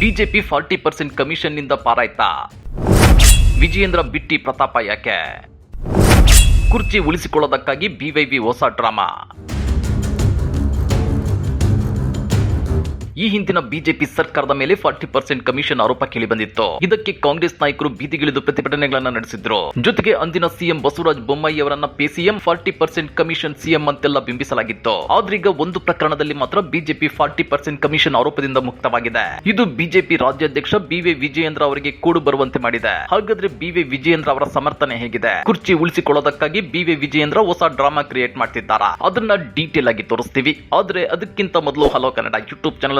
BJP forty percent ಕಮಿಷನ್ನಿಂದ ಪಾರಾಯ್ತಾ? ವಿಜಯೇಂದ್ರ ಬಿಟ್ಟಿ ಪ್ರತಾಪ ಯಾಕೆ? ಕುರ್ಚಿ ಉಳಿಸಿಕೊಳ್ಳೋದಕ್ಕಾಗಿ ಬಿವೈವಿ ಹೊಸ ಡ್ರಾಮಾ? ಈ ಹಿಂದಿನ ಬಿಜೆಪಿ ಸರ್ಕಾರದ ಮೇಲೆ ಫಾರ್ಟಿ ಪರ್ಸೆಂಟ್ ಕಮಿಷನ್ ಆರೋಪ ಕೇಳಿ ಬಂದಿತ್ತು. ಇದಕ್ಕೆ ಕಾಂಗ್ರೆಸ್ ನಾಯಕರು ಬೀದಿಗಿಳಿದು ಪ್ರತಿಭಟನೆಗಳನ್ನ ನಡೆಸಿದ್ರು. ಜೊತೆಗೆ ಅಂದಿನ ಸಿಎಂ ಬಸವರಾಜ ಬೊಮ್ಮಾಯಿ ಅವರನ್ನ PCM forty percent commission CM ಅಂತೆಲ್ಲ ಬಿಂಬಿಸಲಾಗಿತ್ತು. ಆದ್ರೀಗ ಒಂದು ಪ್ರಕರಣದಲ್ಲಿ ಮಾತ್ರ ಬಿಜೆಪಿ ಫಾರ್ಟಿ ಪರ್ಸೆಂಟ್ ಕಮಿಷನ್ ಆರೋಪದಿಂದ ಮುಕ್ತವಾಗಿದೆ. ಇದು ಬಿಜೆಪಿ ರಾಜ್ಯಾಧ್ಯಕ್ಷ ಬಿವಿ ವಿಜಯೇಂದ್ರ ಅವರಿಗೆ ಕೂಡು ಬರುವಂತೆ ಮಾಡಿದೆ. ಹಾಗಾದ್ರೆ ಬಿವಿ ವಿಜಯೇಂದ್ರ ಅವರ ಸಮರ್ಥನೆ ಹೇಗಿದೆ? ಕುರ್ಚಿ ಉಳಿಸಿಕೊಳ್ಳೋದಕ್ಕಾಗಿ ಬಿವಿ ವಿಜಯೇಂದ್ರ ಹೊಸ ಡ್ರಾಮಾ ಕ್ರಿಯೇಟ್ ಮಾಡ್ತಿದ್ದಾರಾ? ಅದನ್ನ ಡೀಟೇಲ್ ಆಗಿ ತೋರಿಸ್ತೀವಿ. ಆದ್ರೆ ಅದಕ್ಕಿಂತ ಮೊದಲು hello Kannada YouTube channel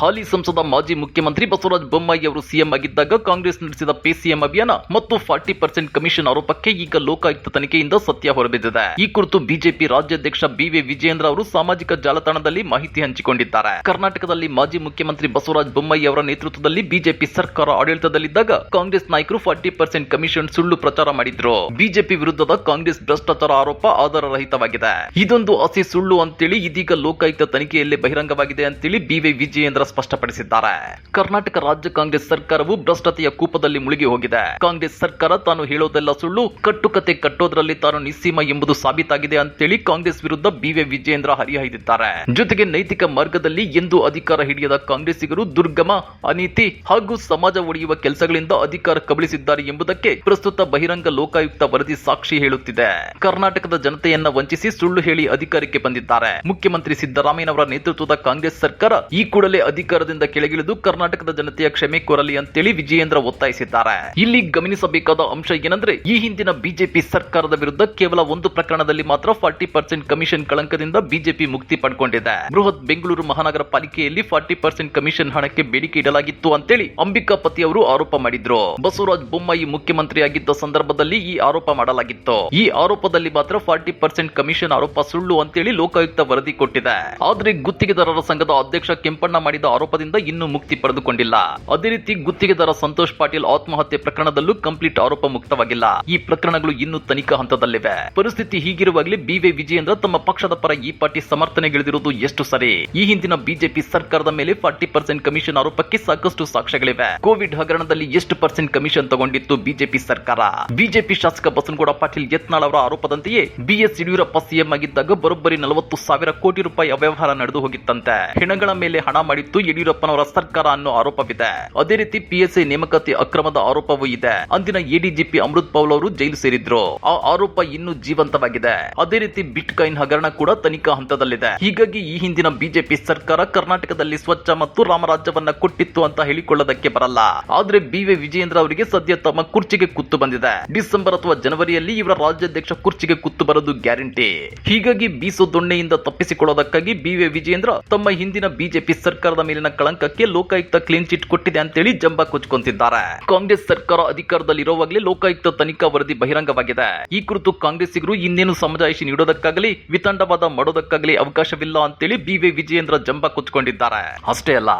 ಹಾಲಿ ಸಂಸದ ಮಾಜಿ ಮುಖ್ಯಮಂತ್ರಿ ಬಸವರಾಜ ಬೊಮ್ಮಾಯಿ ಅವರು ಸಿಎಂ ಆಗಿದ್ದಾಗ ಕಾಂಗ್ರೆಸ್ ನಡೆಸಿದ ಪಿಸಿಎಂ ಅಭಿಯಾನ ಮತ್ತು ಫಾರ್ಟಿ ಪರ್ಸೆಂಟ್ ಕಮಿಷನ್ ಆರೋಪಕ್ಕೆ ಈಗ ಲೋಕಾಯುಕ್ತ ತನಿಖೆಯಿಂದ ಸತ್ಯ ಹೊರಬಿದ್ದಿದೆ. ಈ ಕುರಿತು ಬಿಜೆಪಿ ರಾಜ್ಯಾಧ್ಯಕ್ಷ ಬಿವಿ ವಿಜಯೇಂದ್ರ ಅವರು ಸಾಮಾಜಿಕ ಜಾಲತಾಣದಲ್ಲಿ ಮಾಹಿತಿ ಹಂಚಿಕೊಂಡಿದ್ದಾರೆ. ಕರ್ನಾಟಕದಲ್ಲಿ ಮಾಜಿ ಮುಖ್ಯಮಂತ್ರಿ ಬಸವರಾಜ ಬೊಮ್ಮಾಯಿ ಅವರ ನೇತೃತ್ವದಲ್ಲಿ ಬಿಜೆಪಿ ಸರ್ಕಾರ ಆಡಳಿತದಲ್ಲಿದ್ದಾಗ ಕಾಂಗ್ರೆಸ್ ನಾಯಕರು ಫಾರ್ಟಿ ಪರ್ಸೆಂಟ್ ಕಮಿಷನ್ ಸುಳ್ಳು ಪ್ರಚಾರ ಮಾಡಿದ್ರು. ಬಿಜೆಪಿ ವಿರುದ್ಧದ ಕಾಂಗ್ರೆಸ್ ಭ್ರಷ್ಟಾಚಾರ ಆರೋಪ ಆಧಾರರಹಿತವಾಗಿದೆ. ಇದೊಂದು ಅಸಿ ಸುಳ್ಳು ಅಂತೇಳಿ ಇದೀಗ ಲೋಕಾಯುಕ್ತ ತನಿಖೆಯಲ್ಲಿ ಬಹಿರಂಗವಾಗಿದೆ ಅಂತೇಳಿ ಬಿವಿ ವಿಜಯೇಂದ್ರ ಸ್ಪಷ್ಟಪಡಿಸಿದ್ದಾರೆ. ಕರ್ನಾಟಕ ರಾಜ್ಯ ಕಾಂಗ್ರೆಸ್ ಸರ್ಕಾರವು ಭ್ರಷ್ಟತೆಯ ಕೂಪದಲ್ಲಿ ಮುಳುಗಿ ಹೋಗಿದೆ. ಕಾಂಗ್ರೆಸ್ ಸರ್ಕಾರ ತಾನು ಹೇಳೋದೆಲ್ಲ ಸುಳ್ಳು, ಕಟ್ಟುಕತೆ ಕಟ್ಟೋದ್ರಲ್ಲಿ ತಾನು ನಿಸ್ಸೀಮ ಎಂಬುದು ಸಾಬೀತಾಗಿದೆ ಅಂತೇಳಿ ಕಾಂಗ್ರೆಸ್ ವಿರುದ್ಧ ಬಿವಿ ವಿಜಯೇಂದ್ರ ಹರಿಹಾಯ್ದಿದ್ದಾರೆ. ಜೊತೆಗೆ ನೈತಿಕ ಮಾರ್ಗದಲ್ಲಿ ಎಂದು ಅಧಿಕಾರ ಹಿಡಿಯದ ಕಾಂಗ್ರೆಸ್ಸಿಗರು ದುರ್ಗಮ, ಅನೀತಿ ಹಾಗೂ ಸಮಾಜ ಒಡೆಯುವ ಕೆಲಸಗಳಿಂದ ಅಧಿಕಾರ ಕಬಳಿಸಿದ್ದಾರೆ ಎಂಬುದಕ್ಕೆ ಪ್ರಸ್ತುತ ಬಹಿರಂಗ ಲೋಕಾಯುಕ್ತ ವರದಿ ಸಾಕ್ಷಿ ಹೇಳುತ್ತಿದೆ. ಕರ್ನಾಟಕದ ಜನತೆಯನ್ನ ವಂಚಿಸಿ ಸುಳ್ಳು ಹೇಳಿ ಅಧಿಕಾರಕ್ಕೆ ಬಂದಿದ್ದಾರೆ. ಮುಖ್ಯಮಂತ್ರಿ ಸಿದ್ದರಾಮಯ್ಯನವರ ನೇತೃತ್ವದ ಕಾಂಗ್ರೆಸ್ ಸರ್ಕಾರ ಈ ಕೂಡಲೇ ಅಧಿಕಾರದಿಂದ ಕೆಳಗಿಳಿದು ಕರ್ನಾಟಕದ ಜನತೆಯ ಕ್ಷಮೆ ಕೋರಲಿ ಅಂತೇಳಿ ವಿಜಯೇಂದ್ರ ಒತ್ತಾಯಿಸಿದ್ದಾರೆ. ಇಲ್ಲಿ ಗಮನಿಸಬೇಕಾದ ಅಂಶ ಏನಂದ್ರೆ, ಈ ಹಿಂದಿನ ಬಿಜೆಪಿ ಸರ್ಕಾರದ ವಿರುದ್ಧ ಕೇವಲ ಒಂದು ಪ್ರಕರಣದಲ್ಲಿ ಮಾತ್ರ ಫಾರ್ಟಿ ಪರ್ಸೆಂಟ್ ಕಮಿಷನ್ ಕಳಂಕದಿಂದ ಬಿಜೆಪಿ ಮುಕ್ತಿ ಪಡ್ಕೊಂಡಿದೆ. ಬೃಹತ್ ಬೆಂಗಳೂರು ಮಹಾನಗರ ಪಾಲಿಕೆಯಲ್ಲಿ ಫಾರ್ಟಿ ಪರ್ಸೆಂಟ್ ಕಮಿಷನ್ ಹಣಕ್ಕೆ ಬೇಡಿಕೆ ಇಡಲಾಗಿತ್ತು ಅಂತೇಳಿ ಅಂಬಿಕಾಪತಿ ಅವರು ಆರೋಪ ಮಾಡಿದ್ರು. ಬಸವರಾಜ ಬೊಮ್ಮಾಯಿ ಮುಖ್ಯಮಂತ್ರಿಯಾಗಿದ್ದ ಸಂದರ್ಭದಲ್ಲಿ ಈ ಆರೋಪ ಮಾಡಲಾಗಿತ್ತು. ಈ ಆರೋಪದಲ್ಲಿ ಮಾತ್ರ ಫಾರ್ಟಿ ಪರ್ಸೆಂಟ್ ಕಮಿಷನ್ ಆರೋಪ ಸುಳ್ಳು ಅಂತೇಳಿ ಲೋಕಾಯುಕ್ತ ವರದಿ ಕೊಟ್ಟಿದೆ. ಆದ್ರೆ ಗುತ್ತಿಗೆದಾರರ ಸಂಘದ ಅಧ್ಯಕ್ಷ ಕೆಂಪಣ್ಣ ಮಾಡಿದ ಆರೋಪದಿಂದ ಇನ್ನೂ ಮುಕ್ತಿ ಪಡೆದುಕೊಂಡಿಲ್ಲ. ಅದೇ ರೀತಿ ಗುತ್ತಿಗೆದಾರ ಸಂತೋಷ್ ಪಾಟೀಲ್ ಆತ್ಮಹತ್ಯೆ ಪ್ರಕರಣದಲ್ಲೂ ಕಂಪ್ಲೀಟ್ ಆರೋಪ ಮುಕ್ತವಾಗಿಲ್ಲ. ಈ ಪ್ರಕರಣಗಳು ಇನ್ನೂ ತನಿಖಾ ಹಂತದಲ್ಲಿವೆ. ಪರಿಸ್ಥಿತಿ ಹೀಗಿರುವಾಗಲೇ ಬಿವೈ ವಿಜಯೇಂದ್ರ ತಮ್ಮ ಪಕ್ಷದ ಪರ ಈ ಪಾರ್ಟಿ ಸಮರ್ಥನೆಗಿಳಿದಿರುವುದು ಎಷ್ಟು ಸರಿ? ಈ ಹಿಂದಿನ ಬಿಜೆಪಿ ಸರ್ಕಾರದ ಮೇಲೆ ಫಾರ್ಟಿ ಪರ್ಸೆಂಟ್ ಕಮಿಷನ್ ಆರೋಪಕ್ಕೆ ಸಾಕಷ್ಟು ಸಾಕ್ಷ್ಯಗಳಿವೆ. ಕೋವಿಡ್ ಹಗರಣದಲ್ಲಿ ಎಷ್ಟು ಪರ್ಸೆಂಟ್ ಕಮಿಷನ್ ತಗೊಂಡಿತ್ತು ಬಿಜೆಪಿ ಸರ್ಕಾರ? ಬಿಜೆಪಿ ಶಾಸಕ ಬಸನಗೌಡ ಪಾಟೀಲ್ ಯತ್ನಾಳ್ ಅವರ ಆರೋಪದಂತೆಯೇ ಬಿಎಸ್ ಯಡಿಯೂರಪ್ಪ ಸಿಎಂ ಆಗಿದ್ದಾಗ ಬರೋಬ್ಬರಿ ನಲವತ್ತು ಸಾವಿರ ಕೋಟಿ ರೂಪಾಯಿ ಅವ್ಯವಹಾರ ನಡೆದು ಹೋಗಿತ್ತಂತೆ. ಹೆಣಗಳ ಮೇಲೆ ಹಣ ಮಾಡಿತ್ತು ಯಡಿಯೂರಪ್ಪನವರ ಸರ್ಕಾರ ಅನ್ನೋ ಆರೋಪವಿದೆ. ಅದೇ ರೀತಿ ಪಿಎಸ್ಐ ನೇಮಕಾತಿ ಅಕ್ರಮದ ಆರೋಪವೂ ಇದೆ. ಅಂದಿನ ಎಡಿಜಿಪಿ ಅಮೃತ್ ಪೌಲ್ ಅವರು ಜೈಲು ಸೇರಿದ್ರು. ಆ ಆರೋಪ ಇನ್ನೂ ಜೀವಂತವಾಗಿದೆ. ಅದೇ ರೀತಿ ಬಿಟ್ ಕಾಯಿನ್ ಹಗರಣ ಕೂಡ ತನಿಖಾ ಹಂತದಲ್ಲಿದೆ. ಹೀಗಾಗಿ ಈ ಹಿಂದಿನ ಬಿಜೆಪಿ ಸರ್ಕಾರ ಕರ್ನಾಟಕದಲ್ಲಿ ಸ್ವಚ್ಛ ಮತ್ತು ರಾಮರಾಜ್ಯವನ್ನ ಕೊಟ್ಟಿತ್ತು ಅಂತ ಹೇಳಿಕೊಳ್ಳೋದಕ್ಕೆ ಬರಲ್ಲ. ಆದ್ರೆ ಬಿವಿ ವಿಜಯೇಂದ್ರ ಅವರಿಗೆ ಸದ್ಯ ತಮ್ಮ ಕುರ್ಚಿಗೆ ಕುತ್ತು ಬಂದಿದೆ. ಡಿಸೆಂಬರ್ ಅಥವಾ ಜನವರಿಯಲ್ಲಿ ಇವರ ರಾಜ್ಯಾಧ್ಯಕ್ಷ ಕುರ್ಚಿಗೆ ಕುತ್ತು ಬರೋದು ಗ್ಯಾರಂಟಿ. ಹೀಗಾಗಿ ಬೀಸೋ ದೊಣ್ಣೆಯಿಂದ ತಪ್ಪಿಸಿಕೊಳ್ಳೋದಕ್ಕಾಗಿ ಬಿವಿ ವಿಜಯೇಂದ್ರ ತಮ್ಮ ಹಿಂದಿನ ಬಿಜೆಪಿ ಸರ್ಕಾರದ ಮೇಲಿನ ಕಳಂಕಕ್ಕೆ ಲೋಕಾಯುಕ್ತ ಕ್ಲೀನ್ ಚಿಟ್ ಕೊಟ್ಟಿದೆ ಅಂತೇಳಿ ಜಂಬ ಕುಚ್ಕೊಂತಿದ್ದಾರೆ ಕಾಂಗ್ರೆಸ್ ಸರ್ಕಾರ ಅಧಿಕಾರದಲ್ಲಿರುವಾಗಲೇ ಲೋಕಾಯುಕ್ತ ತನಿಖಾ ವರದಿ ಬಹಿರಂಗವಾಗಿದೆ. ಈ ಕುರಿತು ಕಾಂಗ್ರೆಸ್ಸಿಗರು ಇನ್ನೇನು ಸಮಜಾಯಿಷಿ ನೀಡೋದಕ್ಕಾಗಲಿ, ವಿತಂಡವಾದ ಮಾಡೋದಕ್ಕಾಗಲಿ ಅವಕಾಶವಿಲ್ಲ ಅಂತೇಳಿ ಬಿವಿ ವಿಜಯೇಂದ್ರ ಜಂಬ ಕುಚ್ಕೊಂಡಿದ್ದಾರೆ ಅಷ್ಟೇ ಅಲ್ಲ,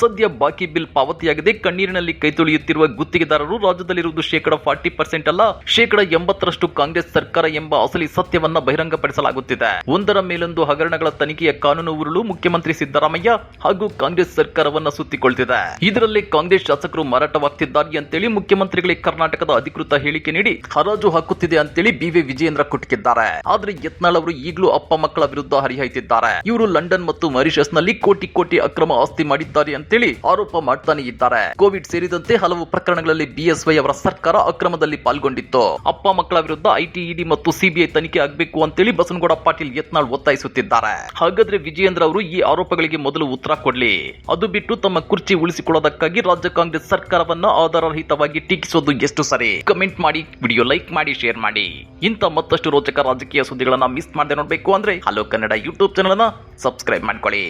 ಸದ್ಯ ಬಾಕಿ ಬಿಲ್ ಪಾವತಿಯಾಗದೆ ಕಣ್ಣೀರಿನಲ್ಲಿ ಕೈ ತೊಳೆಯುತ್ತಿರುವ ಗುತ್ತಿಗೆದಾರರು ರಾಜ್ಯದಲ್ಲಿರುವುದು ಶೇಕಡ ಫಾರ್ಟಿ ಪರ್ಸೆಂಟ್ ಅಲ್ಲ, ಶೇಕಡ ಎಂಬತ್ತರಷ್ಟು ಕಾಂಗ್ರೆಸ್ ಸರ್ಕಾರ ಎಂಬ ಅಸಲಿ ಸತ್ಯವನ್ನ ಬಹಿರಂಗಪಡಿಸಲಾಗುತ್ತಿದೆ. ಒಂದರ ಮೇಲೊಂದು ಹಗರಣಗಳ ತನಿಖೆಯ ಕಾನೂನು ಉರುಳು ಮುಖ್ಯಮಂತ್ರಿ ಸಿದ್ದರಾಮಯ್ಯ ಹಾಗೂ ಕಾಂಗ್ರೆಸ್ ಸರ್ಕಾರವನ್ನ ಸುತ್ತಿಕೊಳ್ತಿದೆ. ಇದರಲ್ಲಿ ಕಾಂಗ್ರೆಸ್ ಶಾಸಕರು ಮಾರಾಟವಾಗ್ತಿದ್ದಾರೆ ಅಂತೇಳಿ ಮುಖ್ಯಮಂತ್ರಿಗಳಿಗೆ ಕರ್ನಾಟಕದ ಅಧಿಕೃತ ಹೇಳಿಕೆ ನೀಡಿ ಹರಾಜು ಹಾಕುತ್ತಿದೆ ಅಂತೇಳಿ ಬಿವಿ ವಿಜಯೇಂದ್ರ ಕೊಟ್ಟಿದ್ದಾರೆ ಆದ್ರೆ ಯತ್ನಾಳ್ ಅವರು ಈಗಲೂ ಅಪ್ಪ ಮಕ್ಕಳ ವಿರುದ್ಧ ಹರಿಹಾಯ್ತಿದ್ದಾರೆ. ಇವರು ಲಂಡನ್ ಮತ್ತು ಮಾರಿಷಸ್ನಲ್ಲಿ ಕೋಟಿ ಕೋಟಿ ಅಕ್ರಮ ಆಸ್ತಿ ಮಾಡಿದ್ದಾರೆ ಅಂತೇಳಿ ಆರೋಪ ಮಾಡ್ತಾನೆ ಇದ್ದಾರೆ. ಕೋವಿಡ್ ಸೇರಿದಂತೆ ಹಲವು ಪ್ರಕರಣಗಳಲ್ಲಿ ಬಿಎಸ್ವೈ ಅವರ ಸರ್ಕಾರ ಅಕ್ರಮದಲ್ಲಿ ಪಾಲ್ಗೊಂಡಿತ್ತು. ಅಪ್ಪ ಮಕ್ಕಳ ವಿರುದ್ಧ ಐಟಿಇಡಿ ಮತ್ತು ಸಿಬಿಐ ತನಿಖೆ ಆಗಬೇಕು ಅಂತೇಳಿ ಬಸನಗೌಡ ಪಾಟೀಲ್ ಯತ್ನಾಳ್ ಒತ್ತಾಯಿಸುತ್ತಿದ್ದಾರೆ. ಹಾಗಾದ್ರೆ ವಿಜಯೇಂದ್ರ ಅವರು ಈ ಆರೋಪಗಳಿಗೆ ಮೊದಲು ಉತ್ತರ ಕೊಡ್ಲಿ. ಅದು ಬಿಟ್ಟು ತಮ್ಮ ಕುರ್ಚಿ ಉಳಿಸಿಕೊಳ್ಳೋದಕ್ಕಾಗಿ ರಾಜ್ಯ ಕಾಂಗ್ರೆಸ್ ಸರ್ಕಾರವನ್ನ ಆಧಾರರಹಿತವಾಗಿ ಟೀಕಿಸೋದು ಎಷ್ಟು ಸರಿ? ಕಮೆಂಟ್ ಮಾಡಿ ವಿಡಿಯೋ ಲೈಕ್ ಮಾಡಿ ಶೇರ್ ಮಾಡಿ. ಇಂಥ ಮತ್ತಷ್ಟು ರೋಚಕ ರಾಜಕೀಯ ಸುದ್ದಿಗಳನ್ನ ಮಿಸ್ ಮಾಡದೆ ನೋಡ್ಬೇಕು ಅಂದ್ರೆ ಹಲೋ ಕನ್ನಡ ಯೂಟ್ಯೂಬ್ ಚಾನಲ್ ಅನ್ನ ಸಬ್ಸ್ಕ್ರೈಬ್ ಮಾಡ್ಕೊಳ್ಳಿ.